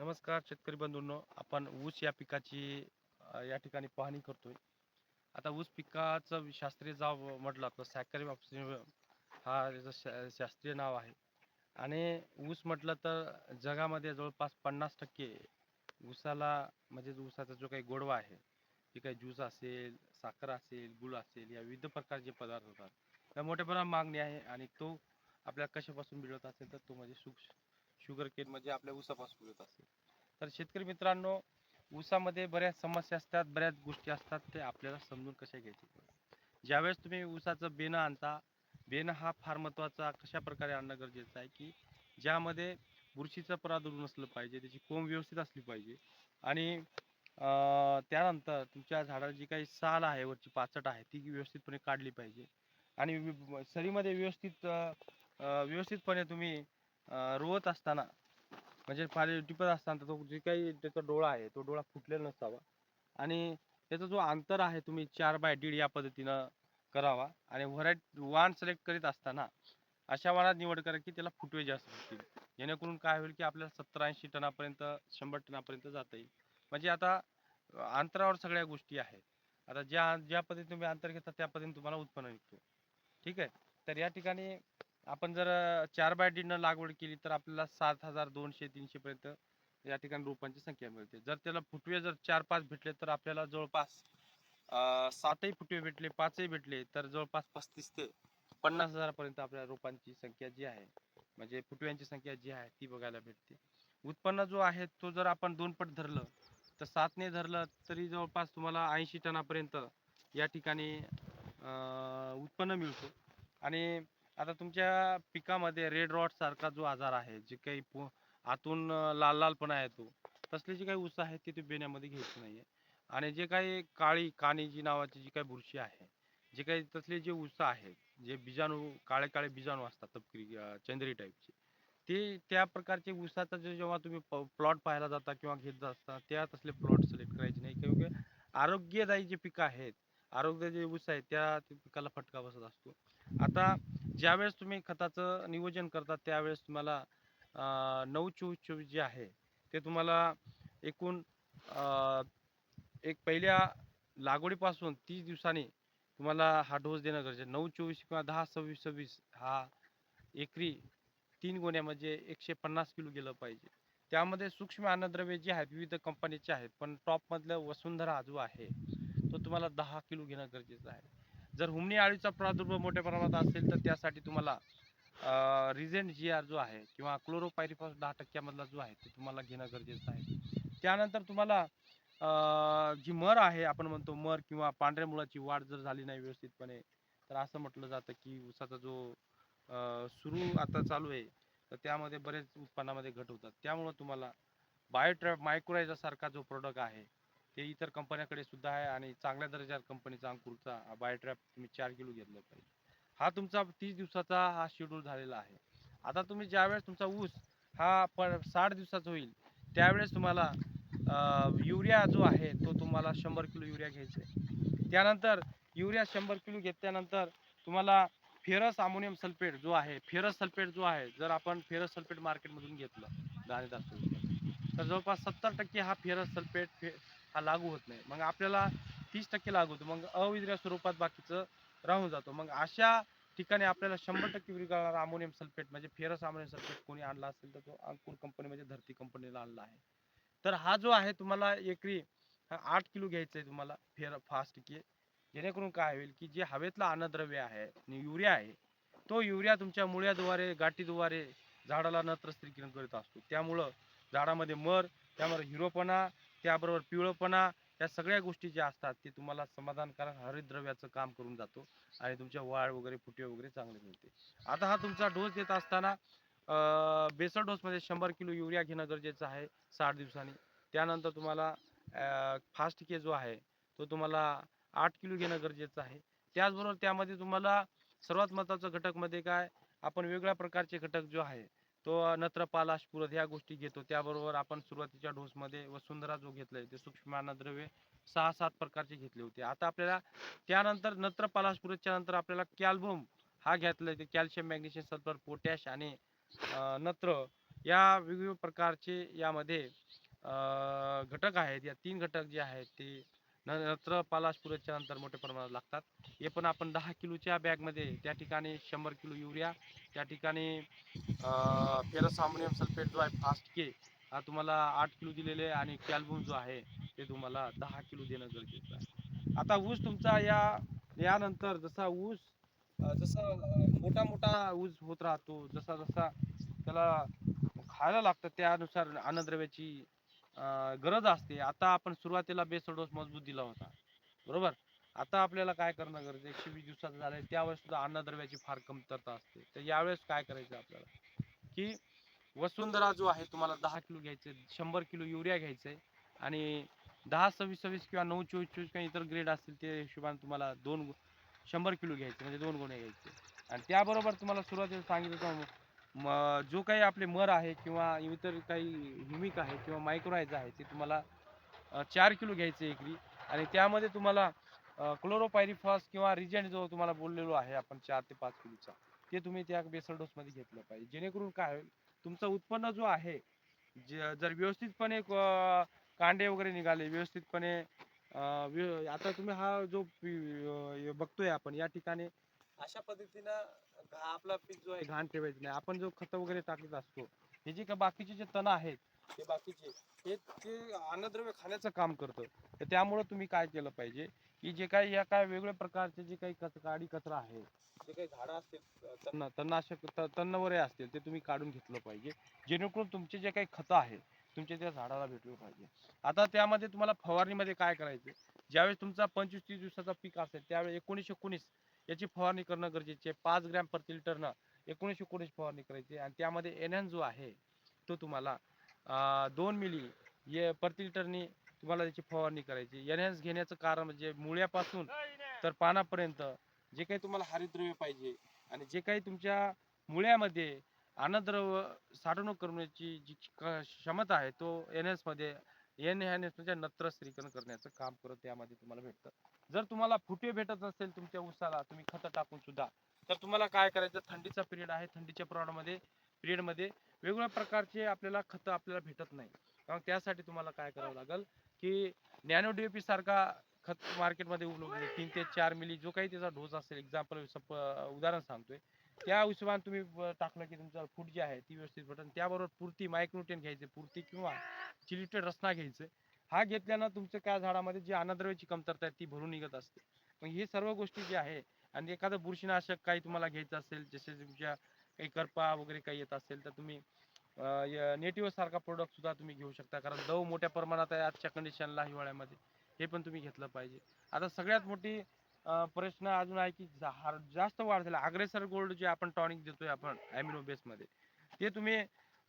नमस्कार शेतकरी बंधूंनो आपण ऊस या पिकाची या ठिकाणी पाहणी करतोय. आता ऊस पिकाचं शास्त्रीय जाव म्हटलं तर सॅकरी हा याचं शा- शास्त्रीय नाव आहे. आणि ऊस म्हटलं तर जगामध्ये जवळपास पन्नास टक्के ऊसाला म्हणजे ऊसाचा जो काही गोडवा आहे जे काही ज्यूस असेल साखर असेल गुळ असेल या विविध प्रकारचे पदार्थ होतात त्या मोठ्या प्रमाणात मागणी आहे आणि तो आपल्याला कशापासून मिळवत असेल तर तो म्हणजे सुक्ष शुगर केन म्हणजे आपल्या ऊसापासून मिळत असते. तर शेतकरी मित्रांनो ऊसामध्ये बऱ्याच समस्या असतात बऱ्याच गोष्टी असतात ते आपल्याला समजून कशा घ्यायचे? ज्यावेळेस तुम्ही ऊसाचं बेणं आणता बेणं हा फार महत्त्वाचा कशा प्रकारे आणणं गरजेचं आहे की ज्यामध्ये बुरशीचं प्रादुर्भाव नसलं पाहिजे त्याची कोंब व्यवस्थित असली पाहिजे आणि त्यानंतर तुमच्या झाडाला जी काही साल आहे वरची पाचट आहे ती व्यवस्थितपणे काढली पाहिजे. आणि सरीमध्ये व्यवस्थित व्यवस्थितपणे तुम्ही रोवत असताना म्हणजे पाणी टिपत असताना तो जे काही त्याचा डोळा आहे तो डोळा फुटलेला नसावा. आणि त्याचा जो अंतर आहे तुम्ही चार बाय दीड या पद्धतीनं करावा. आणि व्हरायट वाण सिलेक्ट करीत असताना अशा वाणात निवड करा की त्याला फुटवे जास्त असतील जेणेकरून काय होईल की आपल्याला सत्तर ऐंशी टनापर्यंत शंभर टनापर्यंत जाता येईल. म्हणजे आता अंतरावर सगळ्या गोष्टी आहेत. आता ज्या ज्या पद्धतीने तुम्ही अंतर घेता त्या पद्धतीने तुम्हाला उत्पन्न निघतो. ठीक आहे? तर या ठिकाणी आपण जर चार बाय डीनं लागवड केली तर आपल्याला सात हजार दोनशे तीनशे पर्यंत या ठिकाणी रोपांची संख्या मिळते. जर त्याला फुटवे जर चार पाच भेटले तर आपल्याला जवळपास सातही फुटवे भेटले पाचही भेटले तर जवळपास पस्तीस ते पन्नास हजारापर्यंत आपल्या रोपांची संख्या जी आहे म्हणजे फुटव्यांची संख्या जी आहे ती बघायला भेटते. उत्पन्न जो आहे तो जर आपण दोन पट धरलं तर सातने धरलं तरी जवळपास तुम्हाला ऐंशी टनापर्यंत या ठिकाणी उत्पन्न मिळतो. आणि आता तुमच्या पिकामध्ये रेड रॉट सारखा जो आजार आहे जे काही पो- आतून लाल लालपणा येतो तसले जे काही ऊस आहेत ते ते बेण्यामध्ये घ्यायचे नाहीये. आणि जे काही काळी काणी जी नावाची जी काही बुरशी आहे जे काही तसले जे ऊस आहेत जे बीजाणू काळे काळे बीजाणू असतात तपकिरी अं, चंद्री टाईपचे ते त्या प्रकारचे ऊसाचा जे जेव्हा तुम्ही प्लॉट पाहायला जाता किंवा घेत असता त्या तसले प्लॉट सिलेक्ट करायचे नाही. किंवा आरोग्यदायी जे पिकं आहेत आरोग्य जे ऊस आहेत त्या त्या पिकाला फटका बसत असतो. आता ज्यावेळेस तुम्ही खताचं नियोजन करता त्यावेळेस तुम्हाला नऊ चोवीस चोवीस जे आहे ते तुम्हाला एकूण अं, एक पहिल्या लागवडीपासून तीस दिवसांनी तुम्हाला हा डोस देणं गरजेचं आहे. नऊ चोवीस किंवा दहा सव्वीस सव्वीस हा एकरी तीन गोण्या म्हणजे एकशे पन्नास किलो गेलं पाहिजे त्यामध्ये सूक्ष्म अन्नद्रव्य जे आहेत विविध कंपनीचे आहेत पण टॉपमधलं वसुंधरा जो आहे तो तुम्हाला दहा किलो घेणं गरजेचं आहे जर हुमणी आळीचा प्रादुर्भाव मोठ्या प्रमाणात असेल तर त्यासाठी तुम्हाला रिझेंट जी आर जो आहे किंवा क्लोरोपायरिफॉस दहा टक्क्यामधला जो आहे ते तुम्हाला घेणं गरजेचं आहे. त्यानंतर तुम्हाला जी मर आहे आपण म्हणतो मर किंवा पांढऱ्या मुळाची वाढ जर झाली नाही व्यवस्थितपणे तर असं म्हटलं जातं की ऊसाचा जो सुरू आता चालू आहे तर त्यामध्ये बरेच उत्पन्नामध्ये घट होतात. त्यामुळं तुम्हाला बायोट्रॅप मायक्रोरायझासारखा जो प्रोडक्ट आहे ते इतर कंपन्याकडे सुद्धा आहे आणि चांगल्या दर्जा कंपनीचा अंकुरचा बायोट्रॅप तुम्ही चार किलो घेतलं पाहिजे. हा तुमचा तीस दिवसाचा हा शेड्यूल झालेला आहे. आता तुम्ही ज्यावेळेस तुमचा ऊस हा प साठ दिवसाचा होईल त्यावेळेस तुम्हाला युरिया जो आहे तो तुम्हाला शंभर किलो युरिया घ्यायचा आहे. त्यानंतर युरिया शंभर किलो घेतल्यानंतर तुम्हाला फेरस अमोनियम सल्फेट जो आहे फेरस सल्फेट जो आहे जर आपण फेरस सल्फेट मार्केटमधून घेतलं दाणेदार तर जवळपास सत्तर टक्के हा फेरस सल्फेट फे हा लागू होत नाही. मग आपल्याला तीस टक्के लागू होतो. मग अविद्रिय स्वरूपात बाकीचं राहून जातो. मग अशा ठिकाणी आपल्याला शंभर टक्के विरघळणारा अमोनियम सल्फेट म्हणजे फेरस अमोनियम सल्फेट कोणी आणला असेल तर तो अंकुर कंपनी म्हणजे धरती कंपनीला आणला आहे. तर हा जो आहे तुम्हाला एकरी आठ किलो घ्यायचा आहे तुम्हाला फेर फास्ट की. जेणेकरून काय होईल की जे हवेतला अन्नद्रव्य आहे युरिया आहे तो युरिया तुमच्या मुळ्याद्वारे गाठीद्वारे झाडाला नत्र स्त्रीकरण करत असतो. त्यामुळं झाडामध्ये मर त्यामुळे हिरोपणा त्याबरोबर पिवळपणा या सगळ्या गोष्टी ज्या असतात ते तुम्हाला समाधानकारक हरितद्रव्याचं काम करून जातो आणि तुमच्या वाळ वगैरे फुटे वगैरे चांगले मिळते. आता हा तुमचा डोस देत असताना अं, बेसल डोसमध्ये शंभर किलो युरिया घेणं गरजेचं आहे साठ दिवसांनी. त्यानंतर तुम्हाला फास्ट के जो आहे तो तुम्हाला आठ किलो घेणं गरजेचं आहे. त्याचबरोबर त्यामध्ये तुम्हाला सर्वात महत्त्वाचा घटकमध्ये काय आपण वेगळ्या प्रकारचे घटक जो आहे तो नत्रपाला स्फुरद ह्या गोष्टी घेतो. त्याबरोबर आपण सुरुवातीच्या डोसमध्ये वसुंधरा जो घेतलाय ते सूक्ष्म अन्नद्रव्ये सहा सात प्रकारचे घेतले होते. आता आपल्याला त्यानंतर नत्र स्फुरदच्या नंतर आपल्याला कॅल्बम हा घेतलाय. ते कॅल्शियम मॅग्नेशियम सल्फर पोटॅश आणि नत्र या वेगवेगळ्या प्रकारचे यामध्ये अं, घटक आहेत. या तीन घटक जे आहेत ते नत्र पालाशपुराच्या नंतर मोठ्या प्रमाणात लागतात. हे पण आपण दहा किलोच्या बॅगमध्ये त्या ठिकाणी शंभर किलो युरिया त्या ठिकाणी फेरस सल्फेट जो आहे फास्ट के हा तुम्हाला आठ किलो दिलेले आणि कॅल्बुम जो आहे ते तुम्हाला दहा किलो देणं गरजेचं आहे. आता ऊस तुमचा या यानंतर जसा ऊस जसा मोठा मोठा ऊस होत राहतो जसा जसा त्याला खायला लागतं त्यानुसार अन्नद्रव्याची गरज असते. आता आपण सुरुवातीला बेसल डोस मजबूत दिला होता. बरोबर? आता आपल्याला काय करणं गरजेचं? आहे? एकशे वीस दिवसाचं झालं त्यावेळेस सुद्धा अन्नद्रव्याची फार कमतरता असते. तर यावेळेस काय करायचं आपल्याला? की वसुंधरा जो आहे तुम्हाला दहा किलो घ्यायचे शंभर किलो युरिया घ्यायचंय आणि दहा सव्वीस सव्वीस किंवा नऊ चोवीस चोवीस काही इतर ग्रेड असतील ते हिशोबाने तुम्हाला दोन गु- शंभर किलो घ्यायचे. म्हणजे दोन गुणे घ्यायचे. आणि त्याबरोबर तुम्हाला सुरुवातीला सांगितलं होतं म जो काही आपले मर आहे किंवा इतर काही ह्युमिक आहे किंवा मायक्रोआयज आहे ते तुम्हाला चार किलो घ्यायचे एकरी. आणि त्यामध्ये तुम्हाला क्लोरोपायरिफॉस किंवा रिजेंट जो तुम्हाला बोललेलो आहे आपण चार ते पाच किलोचा ते तुम्ही त्या बेसल डोसमध्ये घेतलं पाहिजे. जेणेकरून काय होईल तुमचं उत्पन्न जो आहे जर व्यवस्थितपणे कांडे वगैरे निघाले व्यवस्थितपणे आता तुम्ही हा जो बघतोय आपण या ठिकाणी अशा पद्धतीनं आपला पीक जो आहे घाण ठेवायचं नाही. आपण जो खत वगैरे टाकत असतो हे जे काय बाकीचे जे तण आहेत ते बाकीचे हे ते अन्नद्रव्य खाण्याचं काम करतं. तर त्यामुळं तुम्ही काय केलं पाहिजे की जे काही या काय वेगवेगळ्या प्रकारचे जे काही कच काडी कचरा आहे जे काही झाडं असतील तण तणनाशक तण वगैरे असतील ते तुम्ही काढून घेतलं पाहिजे. जेणेकरून तुमचे जे काही खतं आहेत तुमच्या त्या झाडाला भेटलं पाहिजे. आता त्यामध्ये तुम्हाला फवारणीमध्ये काय करायचं? ज्यावेळेस तुमचा पंचवीस तीस दिवसाचा पीक असेल त्यावेळेस एकोणीस एकोणीस याची फवारणी करणं गरजेचे आहे. पाच ग्रॅम प्रति लिटरनं एकोणीस एकोणीस फवारणी करायची आणि त्यामध्ये एनएन जो आहे तो तुम्हाला दोन मिली ये प्रति लिटरनी तुम्हाला त्याची फवारणी करायची एनहॅन्स घेण्याचं कारण म्हणजे मुळ्यापासून तर पानापर्यंत जे काही तुम्हाला हरिद्रव्य पाहिजे आणि जे काही तुमच्या मुळ्यामध्ये अन्नद्रव्य साठवणूक करण्याची जी क्षमता आहे तो एन मध्ये एन म्हणजे नत्र स्त्रीकरण करण्याचं काम करत त्यामध्ये तुम्हाला भेटतं. जर तुम्हाला फुटे भेटत नसेल तुमच्या उसाला तुम्ही खतं टाकून सुद्धा तर तुम्हाला काय करायचं? थंडीचा पिरियड आहे थंडीच्या प्रमाणामध्ये पिरियडमध्ये वेगवेगळ्या प्रकारचे आपल्याला खतं आपल्याला भेटत नाही. कारण त्यासाठी तुम्हाला काय करावं लागेल की नॅनो डीएपी सारखा खत मार्केटमध्ये उपलब्ध तीन ते चार मिली जो काही त्याचा डोस असेल एक्झाम्पल उदाहरण सांगतोय. त्या हिशोबाने तुम्ही ब- टाकलं की तुमचं फूड जी आहे ती व्यवस्थित भेटेल त्याबरोबर पुरती मायक्रोटेन घ्यायचे पुरती किंवा चिलिटेड रसना घ्यायचं. हा घेतल्यानं तुमच्या काय झाडामध्ये जी अन्नद्रव्याची कमतरता आहे ती भरून निघत असते. मग हे सर्व गोष्टी जे आहे आणि एखादं बुरशीनाशक काही तुम्हाला घ्यायचं असेल जसे तुमच्या काही करपा वगैरे काही येत असेल तर तुम्ही नेटिव्ह सारखा प्रोडक्ट सुद्धा तुम्ही घेऊ शकता. कारण दव मोठ्या प्रमाणात आहे आजच्या कंडिशनला हिवाळ्यामध्ये. हे पण तुम्ही घेतलं पाहिजे. आता सगळ्यात मोठी प्रश्न अजून आहे की जास्त वाढ झाला. अग्रेसर गोल्ड जे आपण टॉनिक देतोय आपण अॅमिनो बेस मध्ये ते तुम्ही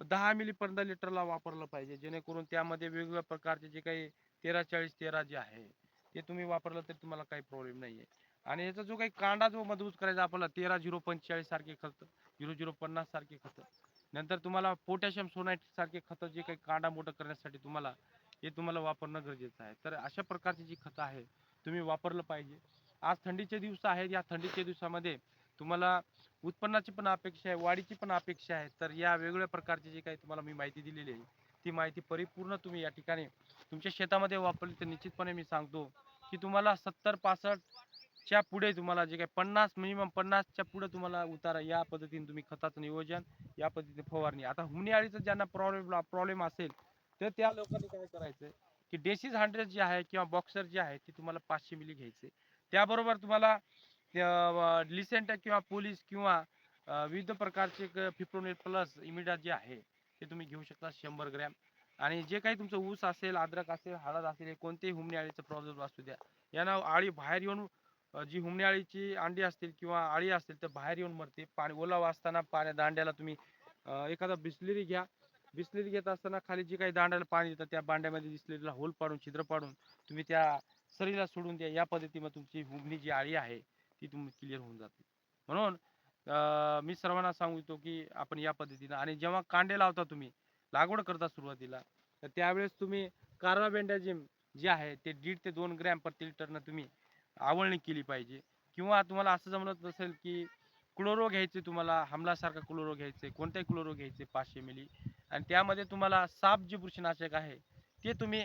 दहा मिली पर्यंत लिटरला वापरलं पाहिजे. जेणेकरून त्यामध्ये वेगवेगळ्या प्रकारचे जे काही तेरा चाळीस तेरा जे आहे ते तुम्ही वापरलं तर तुम्हाला काही प्रॉब्लेम नाही आहे आणि याचा जो काही कांडा जो मजबूत करायचा आपल्याला तेरा झिरो पंचेचाळीस सारखे खत झिरो झिरो पन्नास सारखे खत नंतर तुम्हाला पोटॅशियम सोनाईट सारखे खतं जे काही कांडा मोठं करण्यासाठी तुम्हाला हे तुम्हाला वापरणं गरजेचं आहे. तर अशा प्रकारची जी खतं आहे तुम्ही वापरलं पाहिजे. आज थंडीचे दिवस आहेत. या थंडीच्या दिवसामध्ये तुम्हाला उत्पन्नाची पण अपेक्षा आहे वाढीची पण अपेक्षा आहे. तर या वेगवेगळ्या प्रकारची जी काही तुम्हाला मी माहिती दिलेली आहे ती माहिती परिपूर्ण तुम्ही या ठिकाणी तुमच्या शेतामध्ये वापरली तर निश्चितपणे मी सांगतो की तुम्हाला सत्तर पासष्टच्या पुढे तुम्हाला जे काही पन्नास मिनिमम पन्नासच्या पुढे तुम्हाला उतारा या पद्धतीने तुम्ही खताचं नियोजन या पद्धतीने फवारणी. आता हुमणी ज्यांना प्रॉब्लेम प्रॉब्लेम असेल तर त्या लोकांनी काय करायचं की डेसीज हंड्रेड जे आहे किंवा बॉक्सर जे आहे ते तुम्हाला पाचशे मिली घ्यायचे. त्याबरोबर तुम्हाला लिसेंट किंवा पोलीस किंवा विविध प्रकारचे फिप्रोनेट प्लस इमिडा जे आहे ते तुम्ही घेऊ शकता शंभर ग्रॅम. आणि जे काही तुमचं ऊस असेल अद्रक असेल हळद असेल कोणतेही हुमणी आळीचा प्रॉब्लेम असू द्या. यांना आळी बाहेर येऊन जी हुमणी आळीची अंडी असतील किंवा अळी असतील तर बाहेर येऊन मरते. पाणी ओलावा असताना पाण्या दांड्याला तुम्ही एखादा बिस्लेरी घ्या. बिस्लेरी घेत असताना खाली जे काही दांड्याला पाणी देतात त्या बांड्यामध्ये बिस्लेरीला होल पाडून छिद्र पाडून तुम्ही त्या सरीला सोडून द्या. या पद्धतीने तुमची हुबणी जी आळी आहे ती तुम्ही क्लिअर होऊन जाते. म्हणून मी सर्वांना सांगू इच्छितो की आपण या पद्धतीनं आणि जेव्हा कांडे लावता तुम्ही लागवड करता सुरुवातीला तर त्यावेळेस तुम्ही कार्बाबेंडाजिम जे आहे ते दीड ते दोन ग्रॅम प्रति लिटरनं तुम्ही आवळणी केली पाहिजे. किंवा तुम्हाला असं जमत नसेल की क्लोरो घ्यायचे तुम्हाला हमलासारखा क्लोरो घ्यायचे कोणताही क्लोरो घ्यायचे पाचशे मिली. आणि त्यामध्ये तुम्हाला साप जे बुरशीनाशक आहे ते तुम्ही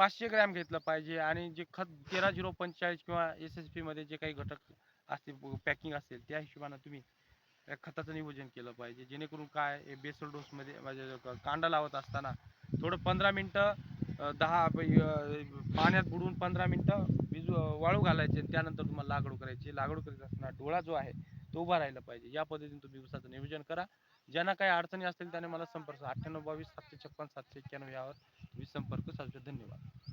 पाचशे ग्रॅम घेतलं पाहिजे आणि जे खत तेरा झिरो पंचेचाळीस किंवा एस एस पीमध्ये जे काही घटक असतील पॅकिंग असेल त्या हिशोबानं तुम्ही खताचं नियोजन केलं पाहिजे. जेणेकरून काय बेसल डोसमध्ये म्हणजे कांदा लावत असताना थोडं पंधरा मिनटं दहा पाण्यात बुडवून पंधरा मिनटं भिजू वाळू घालायचे त्यानंतर तुम्हाला लागवड करायची. लागवड करीत असताना डोळा जो आहे तो उभा राहिला पाहिजे. या पद्धतीने तुम्ही ऊसाचं नियोजन करा. ज्यांना काही अडचणी असतील त्याने मला संपर्क अठ्ठ्याण्णव बावीस सातशे छप्पन सातशे एक्क्याण्णव यावर तुम्ही संपर्क साधू धन्यवाद.